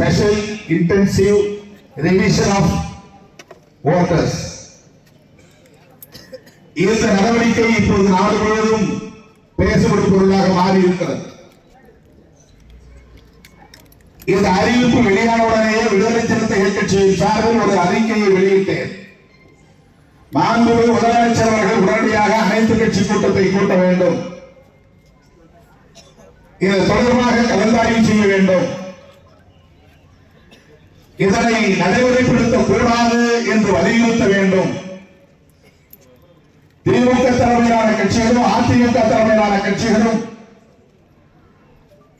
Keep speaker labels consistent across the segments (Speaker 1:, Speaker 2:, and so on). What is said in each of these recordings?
Speaker 1: special intensive revision of voters. இந்த நடவடிக்கை இப்போது நாடு முழுவதும் பேசப்படும் பொருளாக மாறி இருக்கிறது இந்த அறிவிப்பு வெளியான உடனேயே விடுதலை சிறுத்தைகள் கட்சியின் சார்பில் ஒரு அறிக்கையை வெளியிட்டேன். மாண்புமிகு முதலமைச்சர் அவர்கள் உடனடியாக அனைத்து கட்சி கூட்டத்தை கூட்ட வேண்டும். இது தொடர்பாக கலந்தாய்வு செய்ய வேண்டும். இதனை நடைமுறைப்படுத்தக் கூடாது என்று வலியுறுத்த வேண்டும். திமுக தலைமையிலான கட்சிகளும் அதிமுக தலைமையிலான கட்சிகளும்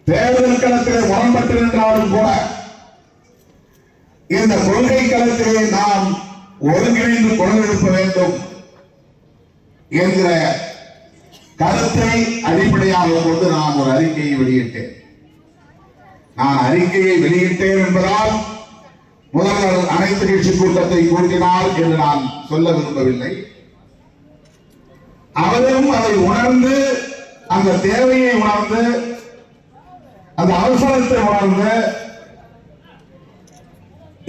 Speaker 1: தேர்தல் களத்திலே முரண்பட்டிருந்தாலும் கூட இந்த கொள்கை களத்திலே நாம் ஒருங்கிணைந்து குரல் எழுப்ப வேண்டும் என்கிற கருத்தை அடிப்படையாக கொண்டு நான் ஒரு அறிக்கையை வெளியிட்டேன். நான் அறிக்கையை வெளியிட்டேன் என்பதால் முதல்வர் அனைத்து கட்சி கூட்டத்தை கூட்டினார் என்று நான் சொல்ல விரும்பவில்லை. அவரும் அதை உணர்ந்து அந்த தேவையை உணர்ந்து அந்த அவசரத்தை உணர்ந்து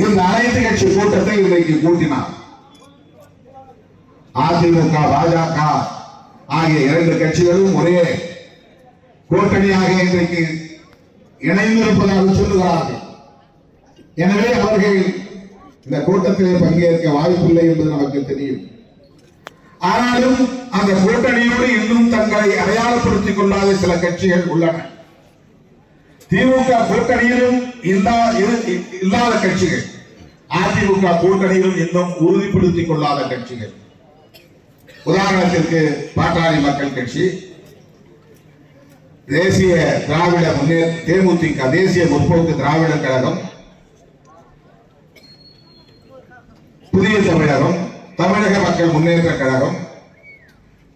Speaker 1: இந்த அனைத்து கட்சி கூட்டத்தை இன்றைக்கு கூட்டினார். அதிமுக பாஜக ஆகிய இரண்டு கட்சிகளும் ஒரே கூட்டணியாக இன்றைக்கு இணைந்திருப்பதாக சொல்லுகிறார்கள். எனவே அவர்கள் இந்த கூட்டத்திலே பங்கேற்க வாய்ப்பில்லை என்பது நமக்கு தெரியும். ஆனாலும் அந்த கூட்டணியோடு இன்னும் தங்களை அடையாளப்படுத்திக் கொள்ளாத சில கட்சிகள் உள்ளன. திமுக கூட்டணியிலும் இல்லாத கட்சிகள். அதிமுக கூட்டணியிலும் இன்னும் உறுதிப்படுத்திக் கொள்ளாத கட்சிகள். உதாரணத்திற்கு பாட்டாளி மக்கள் கட்சி. தேசிய திராவிட முன்னே தேமுதிக தேசிய முற்போக்கு திராவிட கழகம். புதிய தமிழகம் தமிழக மக்கள் முன்னேற்ற கழகம்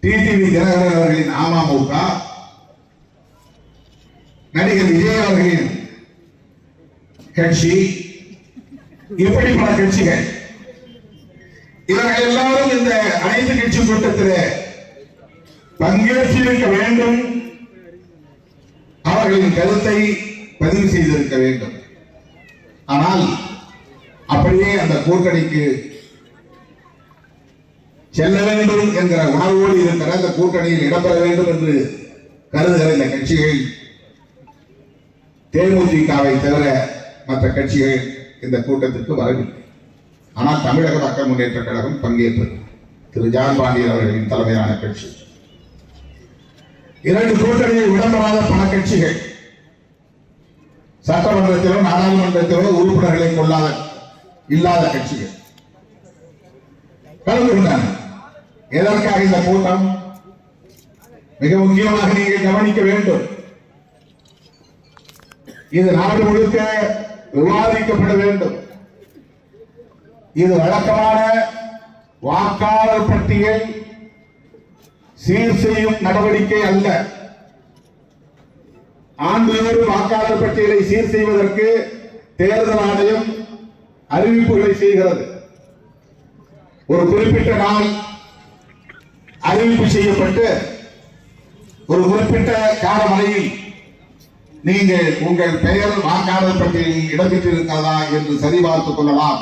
Speaker 1: டிடிவி தினகரன் அவர்களின் அமமுக நடிகர் விஜய் அவர்களின் கட்சி இப்படி பல கட்சிகள். இவர்கள் எல்லாரும் இந்த அனைத்து கட்சி கூட்டத்தில் பங்கேற்றிருக்க வேண்டும். அவர்களின் கருத்தை பதிவு செய்திருக்க வேண்டும். ஆனால் அப்படியே அந்த கூட்டணிக்கு செல்ல வேண்டும் என்கிற உணர்வோடு இருக்கிற அந்த கூட்டணியில் இடம்பெற வேண்டும் என்று கருதுகிற இந்த கட்சிகள் தேமுதிகவை தவிர மற்ற கட்சிகள் இந்த கூட்டத்திற்கு வரவில்லை. ஆனால் தமிழக மக்கள் முன்னேற்ற கழகம் பங்கேற்றது. திரு. ஜான் பாண்டியன் அவர்களின் தலைமையிலான கட்சி. இரண்டு கூட்டணியில் இடம்பெறாத பல கட்சிகள். சட்டமன்றத்திலோ நாடாளுமன்றத்திலோ உறுப்பினர்களை கொள்ளாத இல்லாத கட்சிகள். கலந்து கொண்டாங்க எதற்காக இந்த கூட்டம்? மிக முக்கியமாக நீங்கள் கவனிக்க வேண்டும். இது நாடு முழுக்க விவாதிக்கப்பட வேண்டும். இது வழக்கமான வாக்காளர் பட்டியல் சீர் செய்யும் நடவடிக்கை அல்ல. ஆண்டுதோறும் வாக்காளர் பட்டியலை சீர் செய்வதற்கு தேர்தல் ஆணையம் அறிவிப்புகளை செய்கிறது. ஒரு குறிப்பிட்ட நாள் அறிவிப்பு செய்யப்பட்டு ஒரு குறிப்பிட்ட காலமழையில் நீங்கள் உங்கள் பெயர் வாக்காளர் பட்டியலில் இடம்பெற்றிருக்கிறதா என்று சரிபார்த்துக் கொள்ளலாம்.